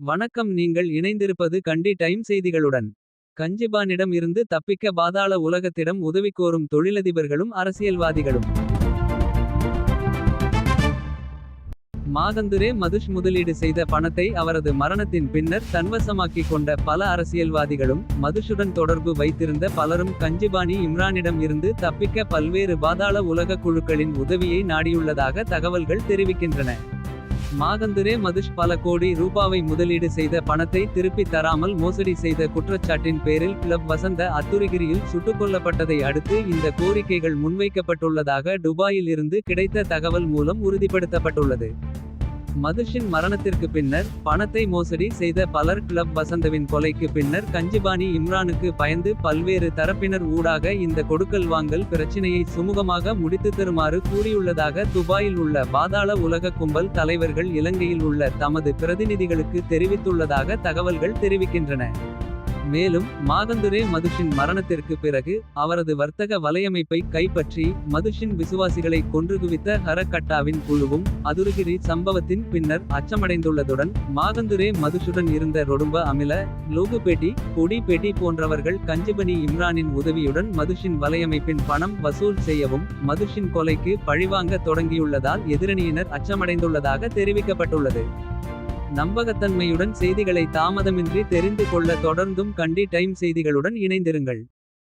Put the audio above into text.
வணக்கம் நீங்கள் இணைந்திருப்பது கண்டி டைம் செய்திகளுடன். கஞ்சிபானிடம் இருந்து தப்பிக்க பாதாள உலகத்திடம் உதவி கோரும் தொழிலதிபர்களும் அரசியல்வாதிகளும். மாகந்துரே மதுஷ் முதலீடு செய்த பணத்தை அவரது மரணத்தின் பின்னர் தன்வசமாக்கிக் கொண்ட பல அரசியல்வாதிகளும். மதுஷுடன் தொடர்பு வைத்திருந்த பலரும் கஞ்சிபானி இம்ரானிடம் இருந்து தப்பிக்க பல்வேறு பாதாள உலக குழுக்களின் உதவியை நாடியுள்ளதாக தகவல்கள் தெரிவிக்கின்றன. மாகந்துரே மதுஷ் பல கோடி ரூபாவை முதலீடு செய்த பணத்தை திருப்பி தராமல் மோசடி செய்த குற்றச்சாட்டின் பேரில் கிளப் வசந்த அத்துரிகிரியில் சுட்டுக்கொல்லப்பட்டதை அடுத்து இந்த கோரிக்கைகள் முன்வைக்கப்பட்டுள்ளதாக துபாயில் இருந்து கிடைத்த தகவல் மூலம் உறுதிப்படுத்தப்பட்டுள்ளது. மதுஷின் மரணத்திற்கு பின்னர் பணத்தை மோசடி செய்த பலர் கிளப் வசந்தவின் கொலைக்கு பின்னர் கஞ்சிபானி இம்ரானுக்கு பயந்து பல்வேறு தரப்பினர் ஊடாக இந்த கொடுக்கல் வாங்கல் பிரச்சினையை சுமூகமாக முடித்து தருமாறு கூறியுள்ளதாக துபாயில் உள்ள பாதாள உலக கும்பல் தலைவர்கள் இலங்கையில் உள்ள தமது பிரதிநிதிகளுக்கு தெரிவித்துள்ளதாக தகவல்கள் தெரிவிக்கின்றன. மேலும் மாதந்துரே மதுஷின் மரணத்திற்கு பிறகு அவரது வர்த்தக வலையமைப்பை கைப்பற்றி மதுஷின் விசுவாசிகளை கொன்றுகுவித்த ஹரகட்டாவின் குழுவும் அதுருகிரி சம்பவத்தின் பின்னர் அச்சமடைந்துள்ளதுடன் மாதந்துரே மதுஷுடன் இருந்த ரொடும்ப அமில லோகுபேட்டி பொடி பேட்டி போன்றவர்கள் கஞ்சிபனி இம்ரானின் உதவியுடன் மதுஷின் வலையமைப்பின் பணம் வசூல் செய்யவும் மதுஷின் கொலைக்கு பழிவாங்க தொடங்கியுள்ளதால் எதிரணியினர் அச்சமடைந்துள்ளதாக தெரிவிக்கப்பட்டுள்ளது. நம்பகத்தன்மையுடன் செய்திகளை தாமதமின்றி தெரிந்து கொள்ள தொடர்ந்தும் கண்டி டைம் செய்திகளுடன் இணைந்திருங்கள்.